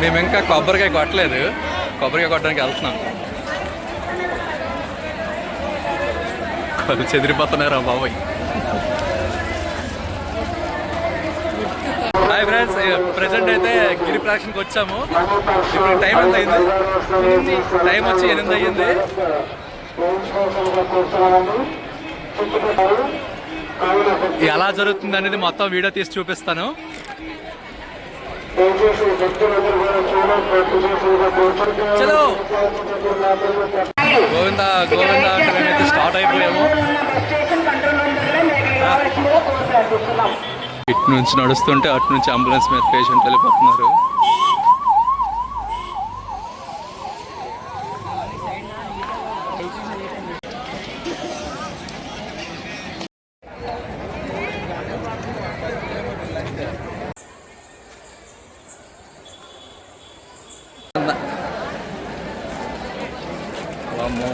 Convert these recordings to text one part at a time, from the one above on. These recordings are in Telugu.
మేము ఇంకా కొబ్బరికాయ కొట్టలేదు. కొబ్బరికాయ కొట్టడానికి వెళ్తున్నాం. కళ్ళు చెదిరిపోతున్నారా బాబాయ్. హాయ్ ఫ్రెండ్స్ ప్రెసెంట్ అయితే గిరి ప్రాక్షన్కి వచ్చాము. ఇప్పుడు టైం ఎంత అయింది? టైం వచ్చి ఎనిమిది అయ్యింది. ఎలా జరుగుతుంది అనేది మొత్తం వీడియో తీసి చూపిస్తాను. చలో. గోవింద గోవింద అంటే మేమైతే స్టార్ట్ అయిపోయాము. ఇటు నుంచి నడుస్తుంటే అటు నుంచి అంబులెన్స్ మీద పేషెంట్ వెళ్ళిపోతున్నారు. వామ్మో.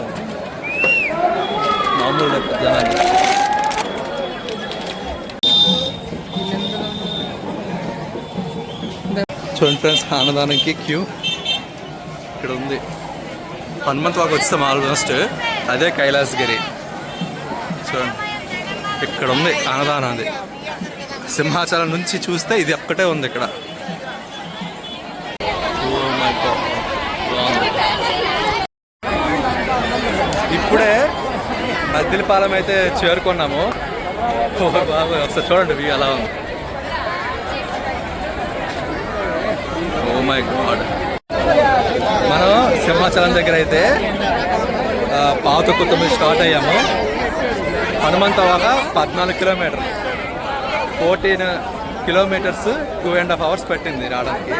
మామూలు జనాలు చూడండి ఫ్రెండ్స్ అన్నదానంకి క్యూ ఇక్కడ ఉంది హనుమంత్ వాక్ వచ్చాం ఆల్మోస్ట్ అదే కైలాసగిరి చూడండి ఇక్కడ ఉంది అన్నదానం అది సింహాచలం నుంచి చూస్తే ఇది ఒక్కటే ఉంది ఇక్కడ Oh my God. బాగుంది. ఇప్పుడే మద్దిలపాలెం అయితే చేరుకున్నాము. బాబు ఒకసారి చూడండి వ్యూ అలా ఉంది. ఓ మై గాడ్ మనం సింహాచలం దగ్గర అయితే పాత కుటుంబం స్టార్ట్ అయ్యాము. హనుమంతవాగ పద్నాలుగు kilometer fourteen kilometers two and half hours పెట్టింది రావడానికి.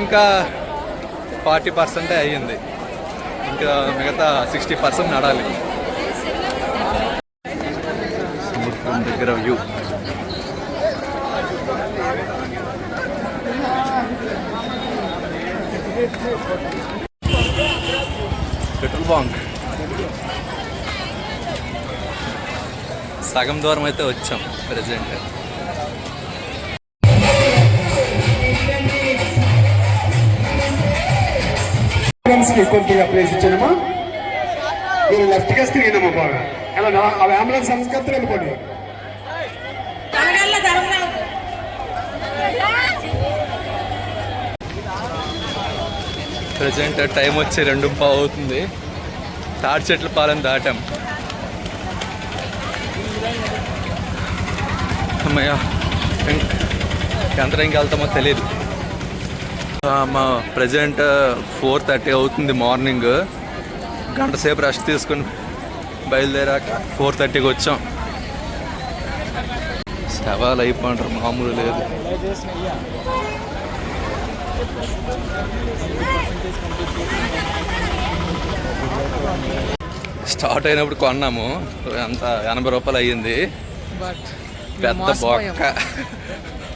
ఇంకా ఫార్టీ పర్సెంటే అయ్యింది. ఇంకా మిగతా సిక్స్టీ పర్సెంట్ నడాలి. సముద్రం దగ్గర వ్యూ. Petrol bunk. సగం దూరం అయితే వచ్చాం ప్రెసెంట్ కొద్దిగా ప్లేస్ ఇచ్చానమ్మా. మీరు లెఫ్ట్గా తిరిగినమ్మా బాగా. అలా అవి అంబులెన్స్ సంస్కర్తలు వెళ్ళిపోండి ప్రజెంట్ టైం వచ్చి రెండు పావు అవుతుంది. తాడి చెట్ల పాలెం దాటాం. అమ్మయ్య ఇంక- ఎంత టైంకి వెళ్తామో తెలియదు. మా ప్రజెంట్ ఫోర్ థర్టీ అవుతుంది మార్నింగ్. గంట సేపు రెస్ట్ తీసుకుని బయలుదేరాక ఫోర్ థర్టీకి వచ్చాం. శవాలు అయిపోంటారు మామూలు లేదు. స్టార్ట్ అయినప్పుడు కొన్నాము. అంత ఎనభై రూపాయలు అయ్యింది. పెద్ద బొక్క.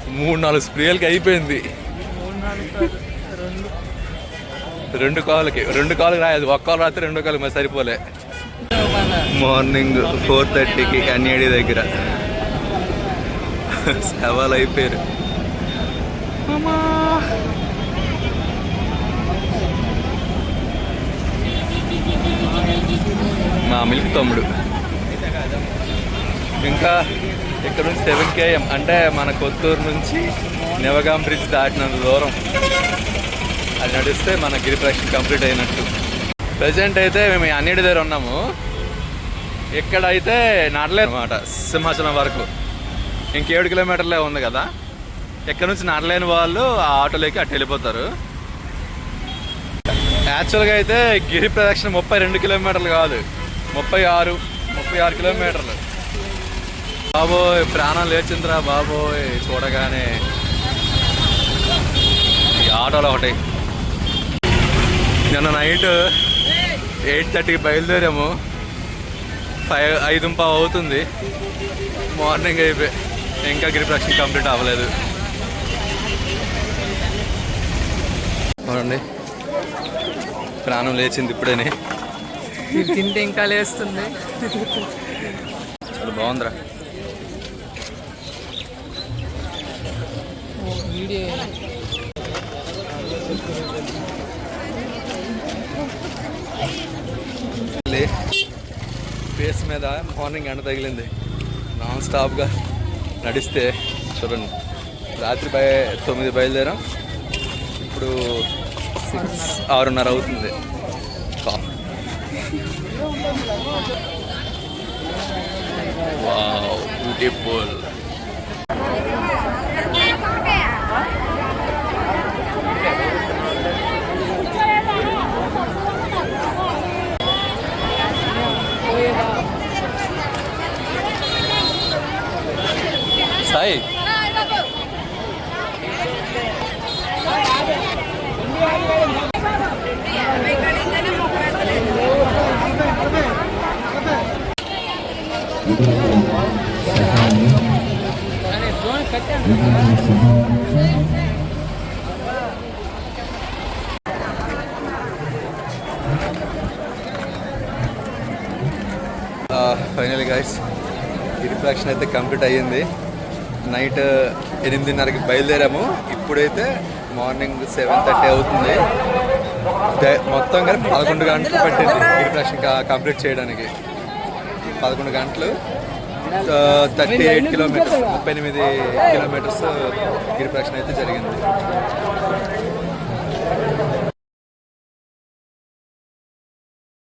మూడు నాలుగు స్ప్రేలకి అయిపోయింది. రెండు కాళ్ళకి రెండు కాళ్ళకి రాయదు. ఒక్క కాలు రాత్రి రెండు కాళ్ళకి మరి సరిపోలే. మార్నింగ్ ఫోర్ థర్టీకి కన్యాడి దగ్గర. సవాల్ అయిపోయారు. మా మిల్క్ తమ్ముడు. ఇంకా ఇక్కడ నుంచి సెవెన్ కేఎం అంటే మన కొత్తూరు నుంచి నెవగాం బ్రిడ్జ్ దాటినంత దూరం. అది నడిస్తే మన గిరిప్రక్షణ కంప్లీట్ అయినట్టు. ప్రజెంట్ అయితే మేము అన్నిటి దగ్గర ఉన్నాము. ఇక్కడ అయితే నడలేదు అనమాట సింహాచలం వరకు. ఇంకేడు కిలోమీటర్లే ఉంది కదా. ఇక్కడ నుంచి నడలేని వాళ్ళు ఆ ఆటోలోకి అటు వెళ్ళిపోతారు. యాక్చువల్గా అయితే గిరి ప్రదక్షిణ ముప్పై రెండు కిలోమీటర్లు కాదు. ముప్పై ఆరు ముప్పై ఆరు కిలోమీటర్లు. బాబోయ్ ప్రాణం లేచిందిరా బాబోయ్ చూడగానే. ఈ ఆటోలో ఒకటి. నిన్న నైట్ ఎయిట్ థర్టీకి బయలుదేరాము. ఫైవ్ ఐదు పావు అవుతుంది. మార్నింగ్ అయిపోయి ఇంకా గిరి ప్రదక్షిణ కంప్లీట్ అవ్వలేదు. అవునండి ప్రాణం లేచింది ఇప్పుడేనే. తింటే ఇంకా లేస్తుంది. చాలా బాగుందిరా. వీడియో. లే. ఫేస్ మీద మార్నింగ్ ఎండ తగిలింది. నాన్ స్టాప్గా నడిస్తే చూడండి. రాత్రి బయ తొమ్మిది బయలుదేరాం. ఇప్పుడు సిక్స్ ఆరున్నర అవుతుంది. కా- వావ్ బ్యూటిఫుల్. ఫైనల్ గైస్ ఈ రిఫ్రాక్షన్ అయితే కంప్లీట్ అయ్యింది. నైట్ uh, ఎనిమిదిన్నరకి బయలుదేరాము. ఇప్పుడైతే మార్నింగ్ సెవెన్ థర్టీ అవుతుంది. మొత్తం కానీ పదకొండు గంటలు పట్టింది ఈ రిఫ్రాక్షన్ కంప్లీట్ చేయడానికి. పదకొండు గంటలు. థర్టీ ఎయిట్ కిలోమీటర్స్ ముప్పై ఎనిమిది కిలోమీటర్స్ గిరిప్రక్షణ అయితే జరిగింది.